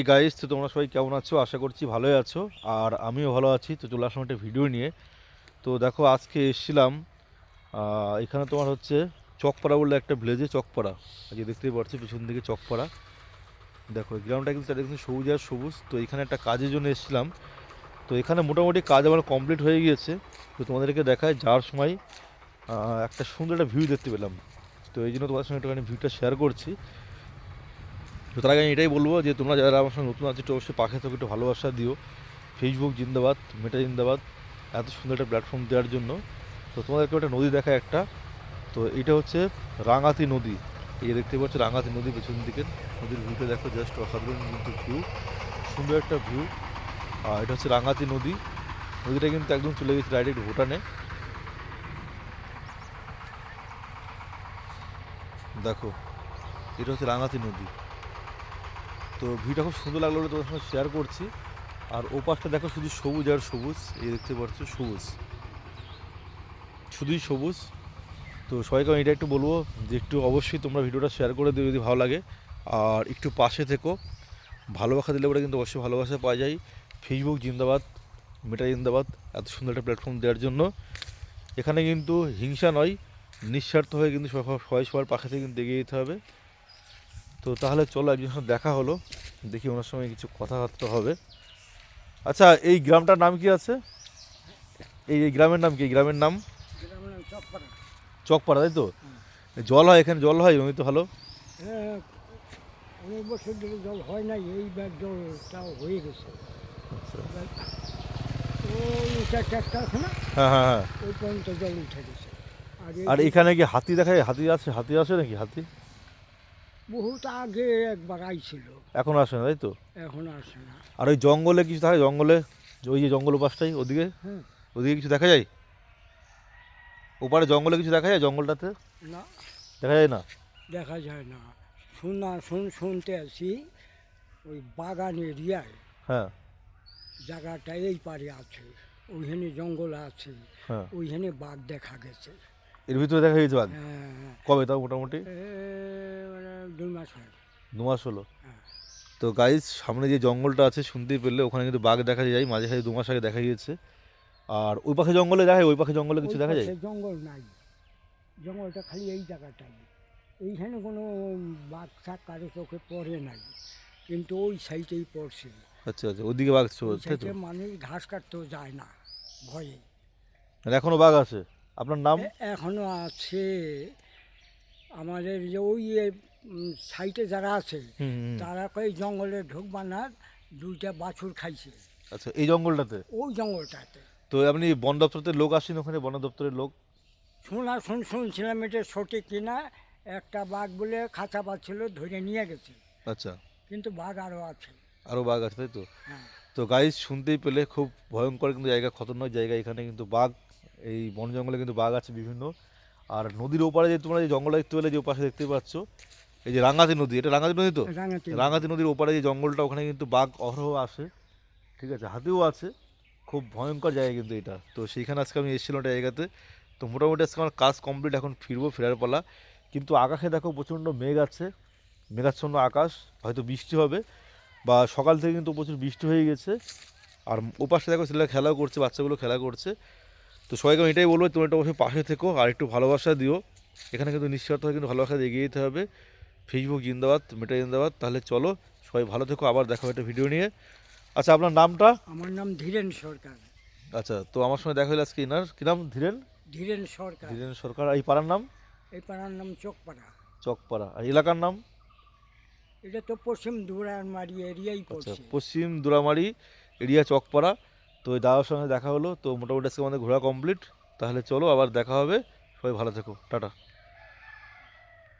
এই গাইস তো তোমরা সবাই কেমন আছো? আশা করছি ভালোই আছো। আর আমিও ভালো আছি। তো চলে আসলাম একটা ভিডিও নিয়ে। তো দেখো, আজকে এসেছিলাম এখানে তোমার হচ্ছে চকপাড়া বলে একটা ভিলেজে চকপাড়া। আজকে দেখতেই পাচ্ছি, পিছন দিকে চকপাড়া। দেখো গ্রাউন্ডটা কিন্তু চারিদিকে সবুজ আর সবুজ। তো এখানে একটা কাজের জন্য এসেছিলাম। তো এখানে মোটামুটি কাজ আমার কমপ্লিট হয়ে গিয়েছে। তো তোমাদেরকে দেখায় যাওয়ার সময় একটা সুন্দর একটা ভিউ দেখতে পেলাম। তো এই জন্য তোমাদের সঙ্গে একটুখানি ভিউটা শেয়ার করছি। তো তার আগে আমি এটাই বলব যে তোমরা যারা আমার সঙ্গে নতুন আছো, একটু অবশ্যই পাখে থেকে একটু ভালোবাসা দিও। ফেসবুক জিন্দাবাদ মেটা জিন্দাবাদ, এত সুন্দর একটা প্ল্যাটফর্ম দেওয়ার জন্য। তো তোমাদেরকে একটা নদী দেখা একটা। তো এটা হচ্ছে রাঙাতি নদী। এই দেখতে পাচ্ছ রাঙাতি নদী পেছন দিকে। নদীর ভিউটা দেখো জাস্ট অসাধারণ কিন্তু ভিউ সুন্দর একটা ভিউ আর এটা হচ্ছে রাঙাতি নদী। নদীটা কিন্তু একদম চলে গেছে ডাইরেক্ট ভুটানে। দেখো, এটা হচ্ছে রাঙাতি নদী। তো ভিউটা খুব সুন্দর লাগল তোমার সঙ্গে শেয়ার করছি। আর ও পাশটা দেখো শুধু সবুজ আর সবুজ, এই দেখতে পাচ্ছ সবুজ। শুধুই সবুজ। তো সবাইকে আমি এটা একটু বলব যে একটু অবশ্যই তোমরা ভিডিওটা শেয়ার করে দিও যদি ভালো লাগে। আর একটু পাশে থেকো। ভালোবাসা দিলে পরে কিন্তু অবশ্যই ভালোবাসা পাওয়া যায়। ফেসবুক জিন্দাবাদ মেটা জিন্দাবাদ, এত সুন্দর একটা প্ল্যাটফর্ম দেওয়ার জন্য। এখানে কিন্তু হিংসা নয়, নিঃস্বার্থ হয়ে কিন্তু সবাই সবার পাশে থেকে কিন্তু এগিয়ে যেতে হবে। তো তাহলে চলো একজনের সঙ্গে দেখা হলো দেখি ওনার সঙ্গে কিছু কথাবার্তা হবে। আচ্ছা এই গ্রামটার নাম কি আছে? এই এই গ্রামের নাম কি? এই গ্রামের নাম? চকপাড়া তাই তো? জল হয় এখানে জল হয় জমি তো ভালো? অনেক বছর ধরে জল হয় নাই এইবার জলটা হয়ে গেছে। আচ্ছা। না? হ্যাঁ হ্যাঁ হ্যাঁ। আর এখানে কি হাতি দেখা যায়? হাতি আছে হাতি আছে নাকি হাতি? বহুত আগে একবার আইছিল। এখন আসে না তাই তো? এখন আসে না। আর ওই জঙ্গলে কিছু থাকে? জঙ্গলে ওই যে জঙ্গল পাশটাই ওদিকে? হ্যাঁ। ওদিকে কিছু দেখা যায়? ওপারে জঙ্গলে কিছু দেখা যায় জঙ্গলটাতে? না। দেখা যায় না? দেখা যায় না। শোনা শুন শুনতে আছি ওই বাগান এরিয়ায়। হ্যাঁ। জায়গাটা এই পারে আছে ওইখানে জঙ্গল আছে হ্যাঁ। ওইখানে বাঘ দেখা গেছে। এর ভিতরে দেখা গেছে বাঘ হ্যাঁ হ্যাঁ কবে তাও মোটামুটি? মানে মাস হয় দু মাস হলো। হ্যাঁ। তো গাইজ সামনে যে জঙ্গলটা আছে শুনতেই পেলে ওখানে কিন্তু বাঘ দেখা যায় মাঝে সাঝে দু মাস আগে দেখা গিয়েছে। আর ওই পাশে জঙ্গলে দেখা যায়? ওই পাশে জঙ্গলে কিছু দেখা যায়? জঙ্গল নাই। জঙ্গলটা খালি এই জায়গাটাই। এইখানে কোনো বাঘ শাক কারও চোখে পড়ে নাই। কিন্তু ওই সাইডেই পড়ছে। আচ্ছা আচ্ছা ওইদিকে বাঘ মানুষ ঘাস কাটতেও যায় না ভয়ে। মানে এখনও বাঘ আছে? আপনার নাম? এ- এখনও আছে আমাদের যে ওই সাইটে যারা আছে। তারা কই জঙ্গলে ঢুকবা না দুইটা বাছুর খাইছে। আচ্ছা এই জঙ্গলটাতে? ওই জঙ্গলটাতে। তো আপনি বন দপ্তরের লোক আসেন ওখানে বন দপ্তরের লোক? শোনা শুন শুনছিলাম এটা সঠিক কিনা একটা বাঘ বলে খাঁচা পাচ্ছিল ধরে নিয়ে গেছে। আচ্ছা। কিন্তু বাঘ আরও আছে। আরও বাঘ আছে তাই তো? হ্যাঁ। তো গাইজ শুনতেই পেলে খুব ভয়ঙ্কর কিন্তু জায়গা খতরনাক জায়গা এখানে কিন্তু বাঘ এই বন জঙ্গলে কিন্তু বাঘ আছে বিভিন্ন। আর নদীর ওপারে যে তোমরা যে জঙ্গল দেখতে পেলে যে ওপাশে দেখতে পাচ্ছ এই যে রাঙাতি নদী এটা রাঙাতি নদী তো? রাঙাতি নদীর ওপারে যে জঙ্গলটা ওখানে কিন্তু বাঘ অহরহ আসে। ঠিক আছে হাতিও আছে। খুব ভয়ঙ্কর জায়গা কিন্তু এটা। তো সেইখানে আজকে আমি এসেছিলাম একটা জায়গাতে। তো মোটামুটি আজকে আমার কাজ কমপ্লিট এখন ফিরবো ফেরার পালা। কিন্তু আকাশে দেখো প্রচণ্ড মেঘ আছে। মেঘাচ্ছন্ন আকাশ হয়তো বৃষ্টি হবে। বা সকাল থেকে কিন্তু প্রচুর বৃষ্টি হয়ে গেছে। আর ওপাশে দেখো ছেলেরা খেলাও করছে বাচ্চাগুলো খেলা করছে। তো সবাইকে আমি এটাই বলব তুমি একটা অবশ্যই পাশে থেকো আর একটু ভালোবাসা দিও। এখানে কিন্তু নিঃস্বার্থ কিন্তু ভালোবাসা এগিয়ে যেতে হবে। ফেসবুক জিন্দাবাদ মেটা জিন্দাবাদ। তাহলে চলো সবাই ভালো থেকো আবার দেখো একটা ভিডিও নিয়ে। আচ্ছা আপনার নামটা? আমার নাম ধীরেন সরকার। আচ্ছা তো আমার সঙ্গে দেখা হলো আজকে ইনার। কী নাম ধীরেন? ধীরেন সরকার। ধীরেন সরকার। এই পাড়ার নাম? এই পাড়ার নাম চোখপাড়া চকপাড়া। আর এলাকার নাম? এটা তো পশ্চিম দুরারমারি এরিয়াই আচ্ছা পড়ছে। পশ্চিম দুরামারি এরিয়া চকপাড়া। তো ওই দাদার সঙ্গে দেখা হলো, তো মোটামুটি আজকে আমাদের ঘোরা কমপ্লিট তাহলে চলো আবার দেখা হবে। সবাই ভালো থেকো। টাটা।